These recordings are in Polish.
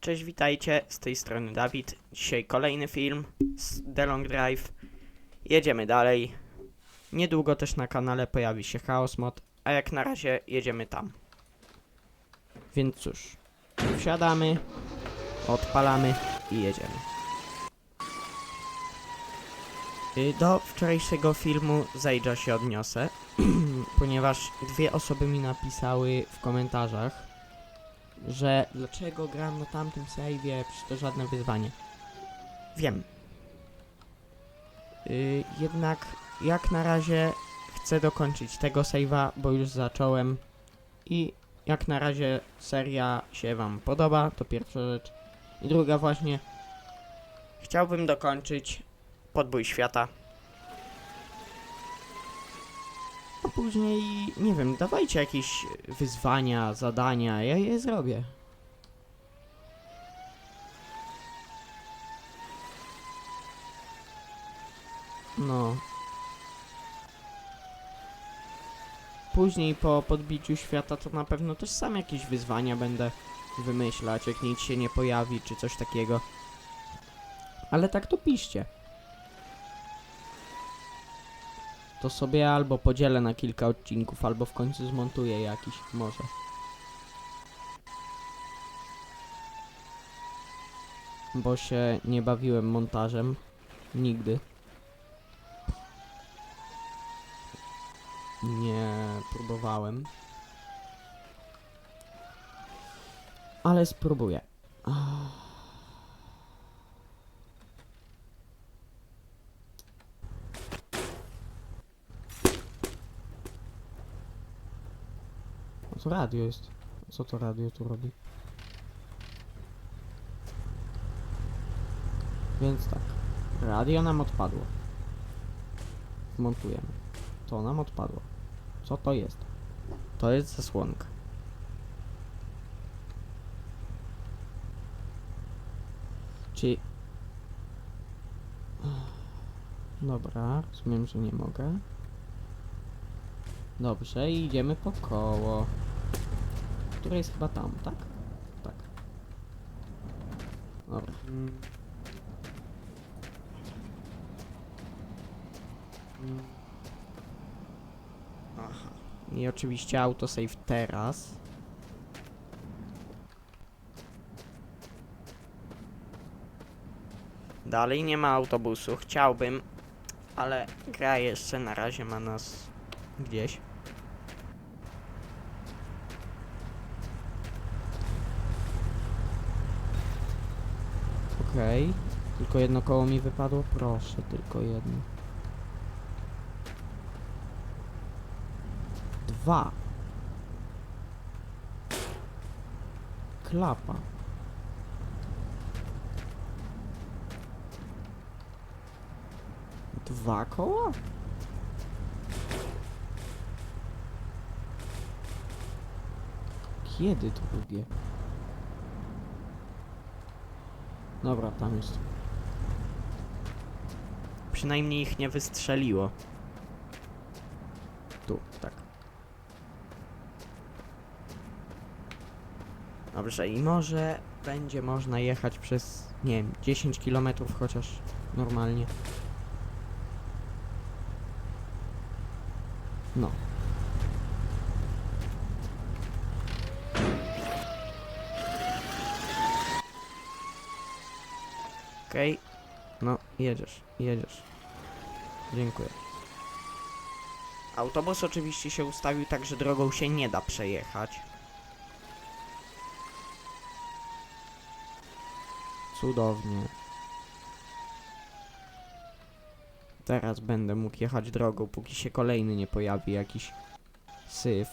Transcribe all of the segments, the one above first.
Cześć, witajcie, z tej strony Dawid. Dzisiaj kolejny film z The Long Drive. Jedziemy dalej. Niedługo też na kanale pojawi się Chaos Mod, a jak na razie jedziemy tam. Więc cóż, wsiadamy, odpalamy i jedziemy. Y, Do wczorajszego filmu Zajdża się odniosę, ponieważ dwie osoby mi napisały w komentarzach, że dlaczego gram na tamtym save'ie, przecież to żadne wyzwanie. Wiem. Y, jednak jak na razie chcę dokończyć tego save'a, bo już zacząłem i jak na razie seria się wam podoba, to pierwsza rzecz. I druga właśnie, chciałbym dokończyć podbój świata. A później, nie wiem, dawajcie jakieś wyzwania, zadania, ja je zrobię. No. Później po podbiciu świata to na pewno też sam jakieś wyzwania będę wymyślać, jak nic się nie pojawi, czy coś takiego. Ale tak to piszcie. To sobie albo podzielę na kilka odcinków, albo w końcu zmontuję jakiś, może. Bo się nie bawiłem montażem. Nigdy. Nie próbowałem. Ale spróbuję. Ah. To radio jest. Co to radio tu robi? Więc tak. Radio nam odpadło. Montujemy. To nam odpadło. Co to jest? To jest zasłonka. Czyli... Dobra, rozumiem, że nie mogę. Dobrze, idziemy po koło. Które jest chyba tam, tak? Tak. Dobra. Aha. I oczywiście autosave teraz. Dalej nie ma autobusu. Chciałbym, ale gra jeszcze na razie ma nas gdzieś. Okej. Tylko jedno koło mi wypadło? Proszę, tylko jedno. Dwa. Klapa. Dwa koła? Kiedy drugie? Dobra, tam jest. Przynajmniej ich nie wystrzeliło. Tu, tak. Dobrze, i może będzie można jechać przez, nie wiem, 10 km chociaż normalnie. No. Okej. No, jedziesz, jedziesz. Dziękuję. Autobus oczywiście się ustawił tak, że drogą się nie da przejechać. Cudownie. Teraz będę mógł jechać drogą, póki się kolejny nie pojawi jakiś syf.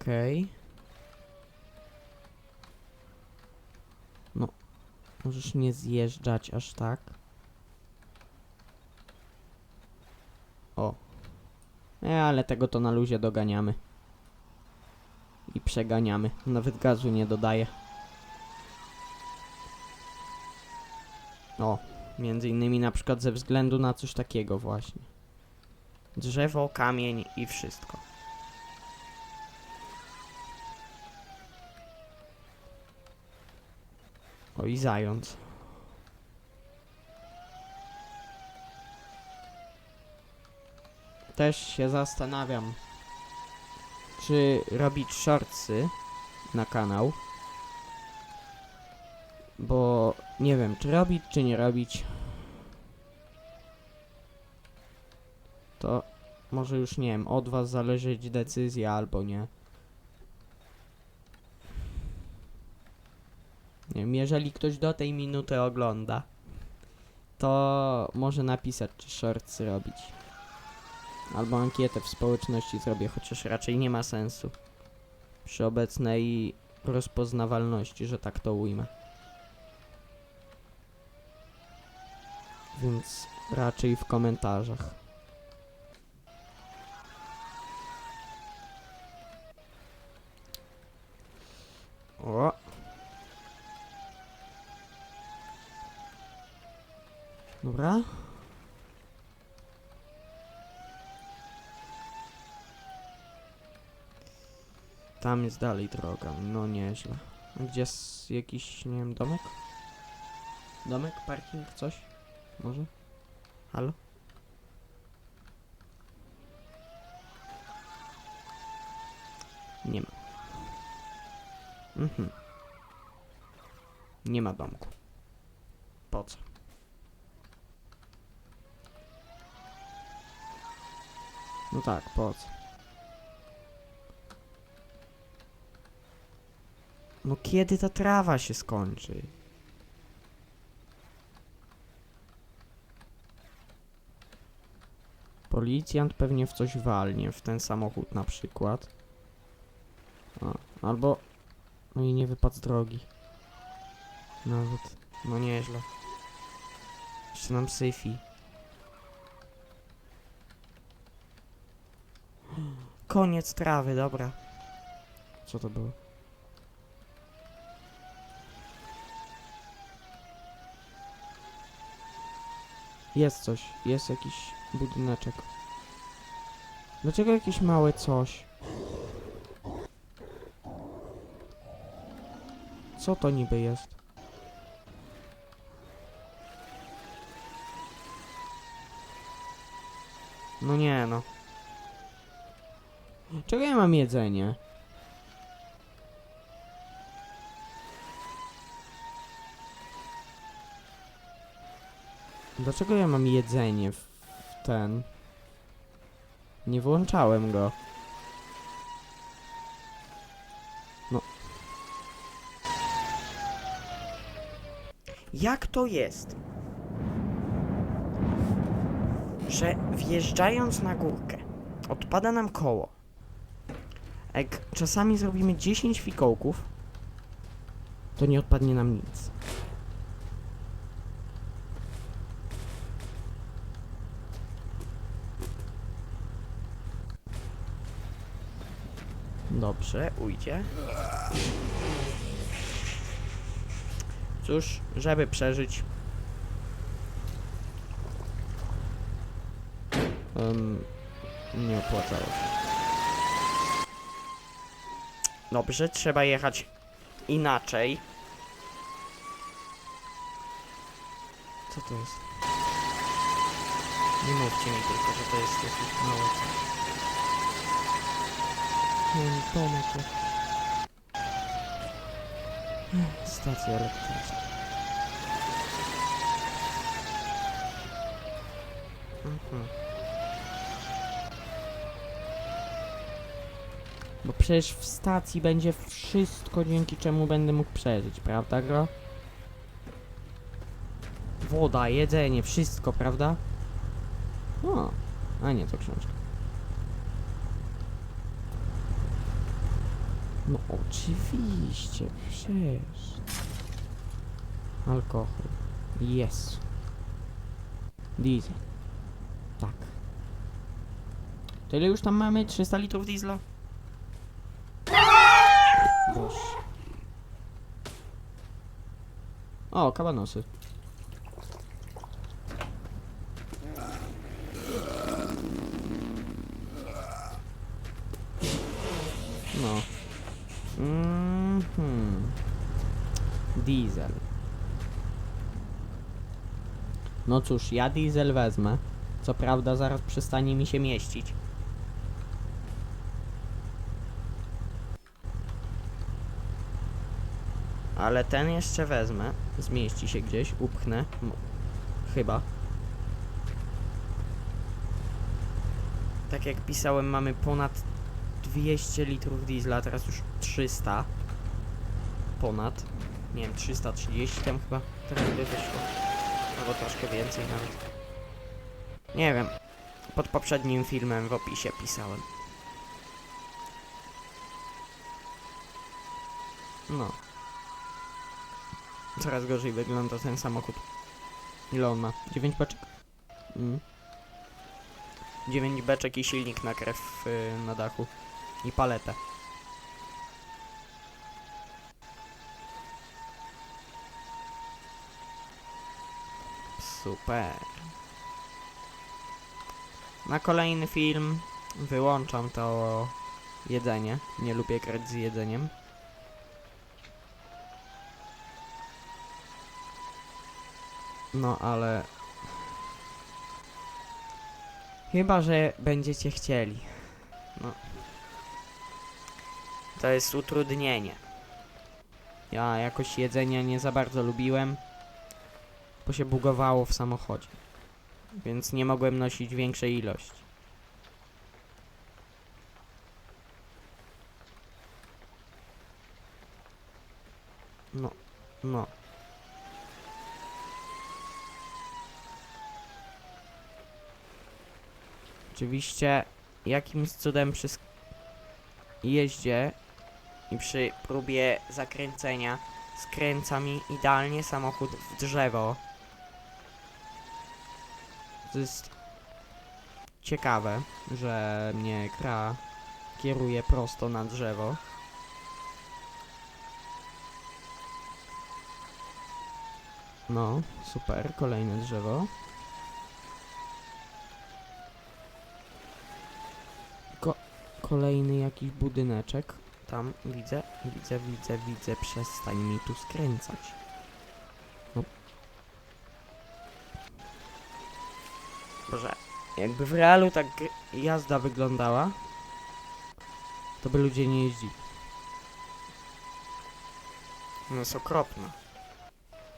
Okej. No, możesz nie zjeżdżać aż tak. O. E, ale tego to na luzie doganiamy. I przeganiamy. Nawet gazu nie dodaję. O, między innymi na przykład ze względu na coś takiego właśnie. Drzewo, kamień i wszystko. I zając. Też się zastanawiam, czy robić shortsy na kanał. Bo nie wiem, czy robić, czy nie robić. To może już nie wiem, od was zależeć decyzja albo nie. Wiem, jeżeli ktoś do tej minuty ogląda, to może napisać, czy shorts robić. Albo ankietę w społeczności zrobię, chociaż raczej nie ma sensu. Przy obecnej rozpoznawalności, że tak to ujmę. Więc raczej w komentarzach. O! Dobra. Tam jest dalej droga, no nieźle. Gdzie jest jakiś, nie wiem, domek? Domek, parking, coś? Może? Halo? Nie ma. Mhm. Nie ma domku. Po co? No tak, po co? No kiedy ta trawa się skończy? Policjant pewnie w coś walnie, w ten samochód na przykład. A, albo... No i nie wypadł z drogi. Nawet. No nieźle. Jeszcze nam syfi. Koniec trawy, dobra. Co to było? Jest coś, jest jakiś budyneczek. Dlaczego jakieś małe coś? Co to niby jest? No nie no. Czego ja mam jedzenie? Dlaczego ja mam jedzenie w ten? Nie włączałem go. No. Jak to jest? Że wjeżdżając na górkę odpada nam koło. Jak czasami zrobimy 10 fikołków, to nie odpadnie nam nic. Dobrze, ujdzie. Cóż, żeby przeżyć. Em, nie opłacało się. Dobrze, trzeba jechać inaczej. Co to jest? Nie mówcie mi tylko, że to jest jakieś małe coś. Nie wiem, Stacja elektryczna. Mhm. Bo przecież w stacji będzie wszystko, dzięki czemu będę mógł przeżyć, prawda, gro? Woda, jedzenie, wszystko, prawda? O, a nie, to książka. No oczywiście, przecież. Alkohol. Jest. Diesel. Tak. To ile już tam mamy? 300 litrów diesla? O, kabanosy. No. Mhm. Diesel. No cóż, ja diesel wezmę. Co prawda zaraz przestanie mi się mieścić. Ale ten jeszcze wezmę. Zmieści się gdzieś, upchnę. Chyba. Tak jak pisałem, mamy ponad 200 litrów diesla, teraz już 300. Ponad. Nie wiem, 330 tam chyba. Teraz by wyszło. Albo troszkę więcej nawet. Nie wiem. Pod poprzednim filmem w opisie pisałem. No. Coraz gorzej wygląda ten samochód. Ile on ma? 9 beczek? Mm. 9 beczek i silnik na krew y, na dachu. I paletę. Super. Na kolejny film wyłączam to jedzenie. Nie lubię grać z jedzeniem. No ale. Chyba, że będziecie chcieli. No. To jest utrudnienie. Ja jakoś jedzenia nie za bardzo lubiłem, bo się bugowało w samochodzie. Więc nie mogłem nosić większej ilości. No, no. Oczywiście jakimś cudem przy jeździe i przy próbie zakręcenia skręca mi idealnie samochód w drzewo. To jest ciekawe, że mnie kieruje prosto na drzewo. No, super, kolejne drzewo. Kolejny jakiś budyneczek. Tam widzę, widzę, widzę, widzę. Przestań mi tu skręcać. No. Boże, jakby w realu tak jazda wyglądała, to by ludzie nie jeździli. No jest okropna.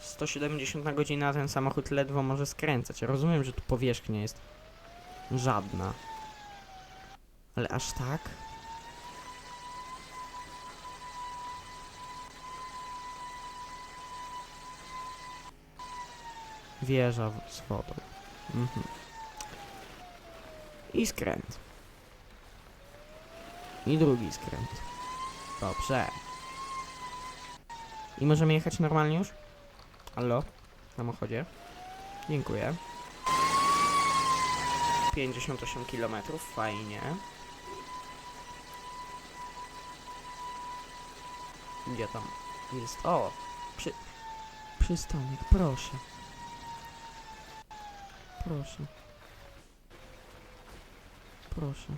170 na godzinę, ten samochód ledwo może skręcać. Rozumiem, że tu powierzchnia jest żadna. Ale aż tak? Wieża z wodą. Mhm. I skręt. I drugi skręt. Dobrze. I możemy jechać normalnie już? Halo? W samochodzie? Dziękuję. 58 km, fajnie. Gdzie tam jest? O! Przy... Przystanek, proszę. Proszę. Proszę.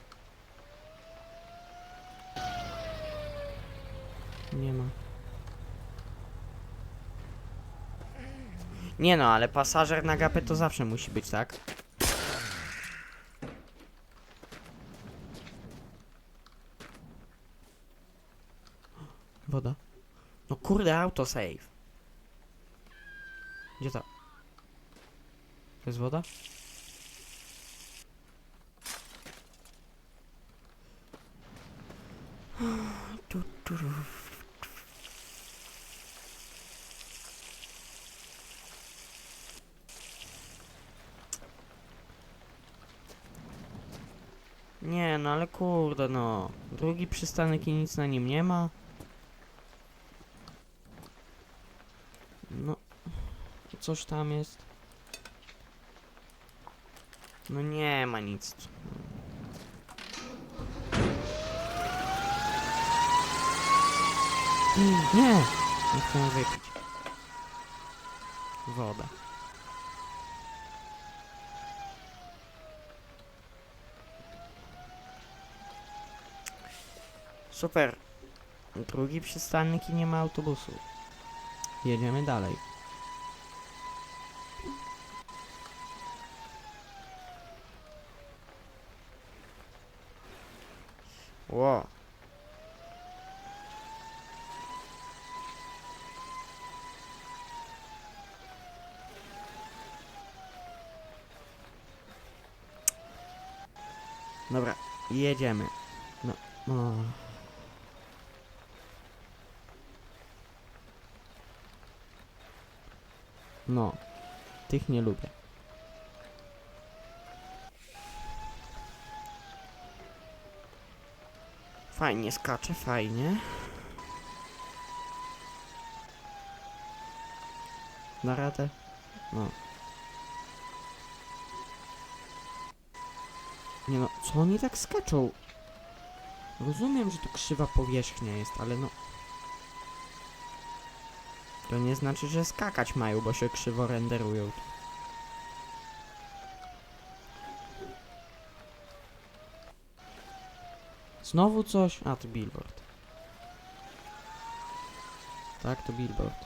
Nie ma. Nie no, ale pasażer na gapę to zawsze musi być, tak? Woda. No kurde, autosave. Gdzie to? To jest woda? Tu, tu, ru. Nie, no ale kurde no. Drugi przystanek i nic na nim nie ma. Coś tam jest. No nie ma nic. Nie! Nie chcę wypić. Woda. Super. Drugi przystanek i nie ma autobusu. Jedziemy dalej. Jedziemy. No, no. No, tych nie lubię. Fajnie skacze, fajnie. Na radę? No. Nie no, co oni tak skaczą? Rozumiem, że to krzywa powierzchnia jest, ale no... To nie znaczy, że skakać mają, bo się krzywo renderują. Znowu coś? A, to billboard. Tak, to billboard.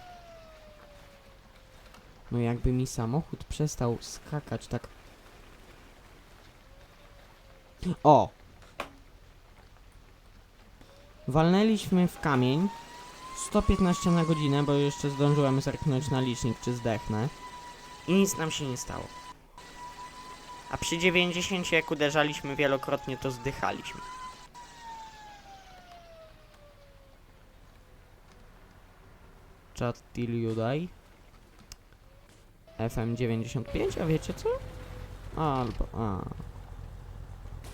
No jakby mi samochód przestał skakać tak... O! Walnęliśmy w kamień 115 na godzinę, bo jeszcze zdążyłem zerknąć na licznik, czy zdechnę. I nic nam się nie stało. A przy 90 jak uderzaliśmy wielokrotnie, to zdychaliśmy. Chat die. FM95, a wiecie co? Albo, a.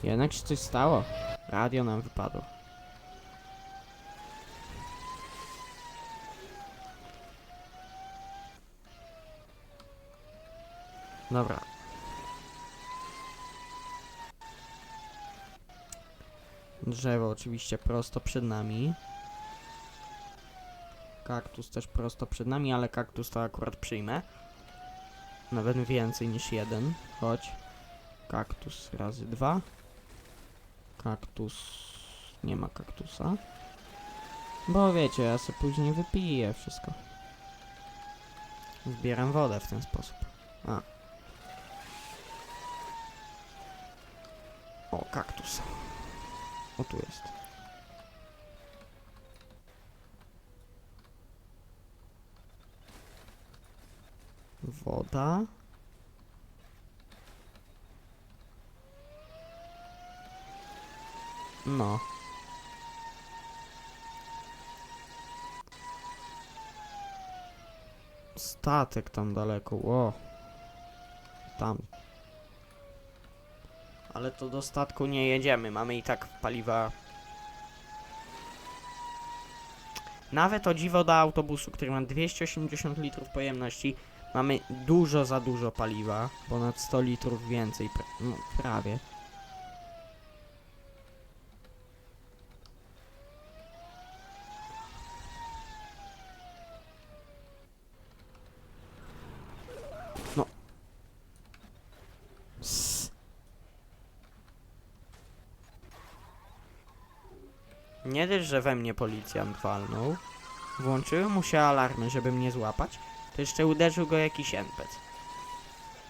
Jednak się coś stało. Radio nam wypadło. Dobra. Drzewo oczywiście prosto przed nami. Kaktus też prosto przed nami, ale kaktus to akurat przyjmę. Nawet więcej niż jeden. Chodź. Kaktus razy dwa. Kaktus. Nie ma kaktusa. Bo wiecie, ja sobie później wypiję wszystko. Zbieram wodę w ten sposób. A. O, kaktus. O, tu jest. Woda. No. Statek tam daleko, ło. Tam. Ale to do statku nie jedziemy, mamy i tak paliwa. Nawet o dziwo do autobusu, który ma 280 litrów pojemności, mamy dużo za dużo paliwa, ponad 100 litrów więcej, no prawie. No. Sss. Nie dość, że we mnie policjant walnął, włączyły mu się alarmy, żeby mnie złapać, to jeszcze uderzył go jakiś NPC.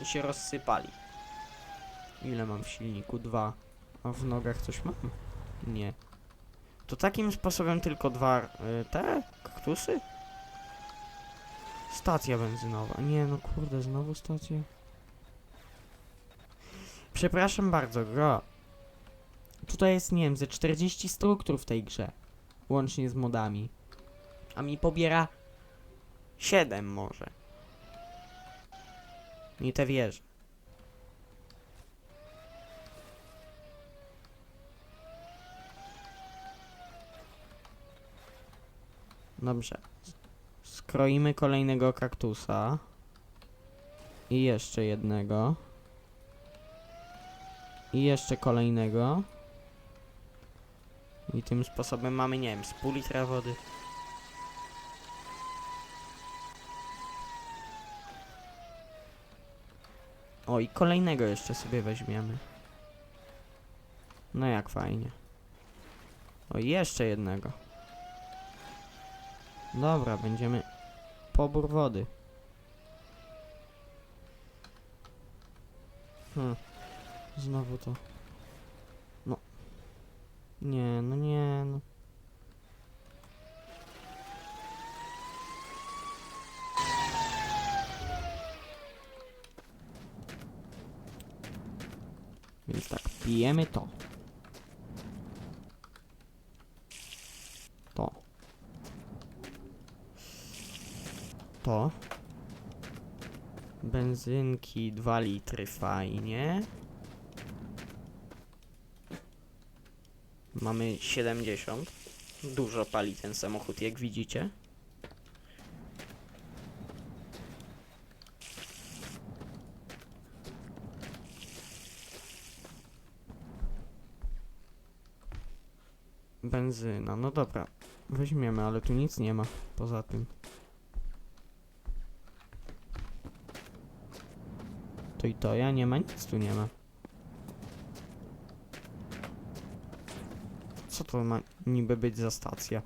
I się rozsypali. Ile mam w silniku? Dwa. A w nogach coś mam? Nie. To takim sposobem tylko dwa... Y, te? Kaktusy? Stacja benzynowa. Nie no kurde, znowu stacja. Przepraszam bardzo, gro. Tutaj jest, nie wiem, ze 40 struktur w tej grze. Łącznie z modami. A mi pobiera 7 może. I te wieże. Dobrze. Skroimy kolejnego kaktusa. I jeszcze jednego. I jeszcze kolejnego. I tym sposobem mamy, nie wiem, z pół litra wody. O, i kolejnego jeszcze sobie weźmiemy. No jak fajnie. O, jeszcze jednego. Dobra, będziemy... Pobór wody. Hmm. Znowu to. No. Nie, no nie, no. Więc tak, pijemy to. To. Benzynki 2 litry, fajnie. Mamy 70. Dużo pali ten samochód, jak widzicie. Benzyna, no dobra. Weźmiemy, ale tu nic nie ma poza tym. I to ja nie ma, nic tu nie ma. Co to ma niby być za stacja?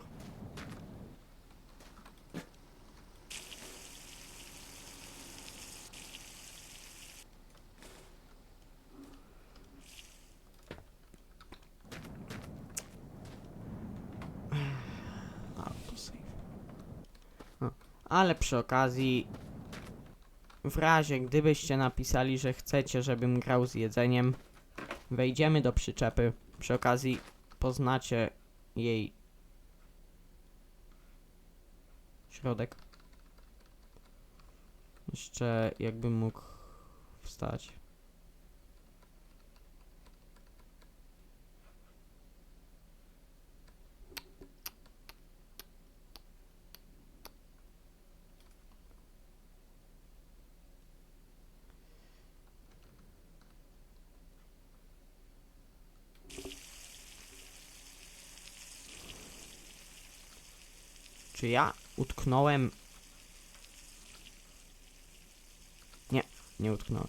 Ale przy okazji, w razie gdybyście napisali, że chcecie, żebym grał z jedzeniem, wejdziemy do przyczepy. Przy okazji poznacie jej środek. Jeszcze jakbym mógł wstać. Czy ja utknąłem? Nie, nie utknąłem.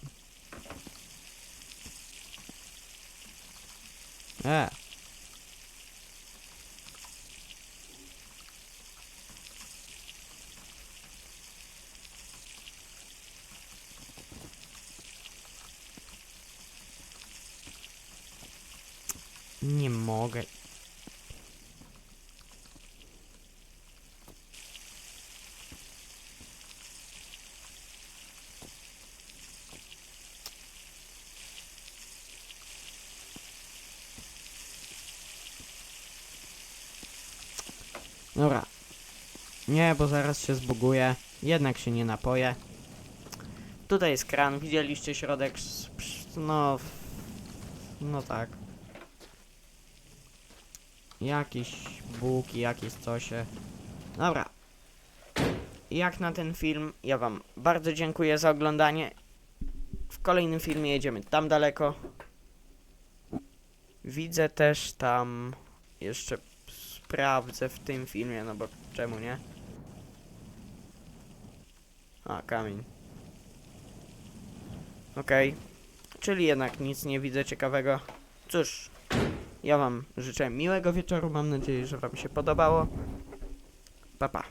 E. Nie mogę. Dobra. Nie, bo zaraz się zbuguje. Jednak się nie napoję. Tutaj jest kran. Widzieliście środek? No. No tak. Jakiś bóg i jakieś cosie. Dobra. Jak na ten film, ja wam bardzo dziękuję za oglądanie. W kolejnym filmie jedziemy tam daleko. Widzę też tam jeszcze sprawdzę w tym filmie, no bo czemu nie? A, kamień. Okej. Okay. Czyli jednak nic nie widzę ciekawego. Cóż, ja wam życzę miłego wieczoru. Mam nadzieję, że wam się podobało. Pa, pa.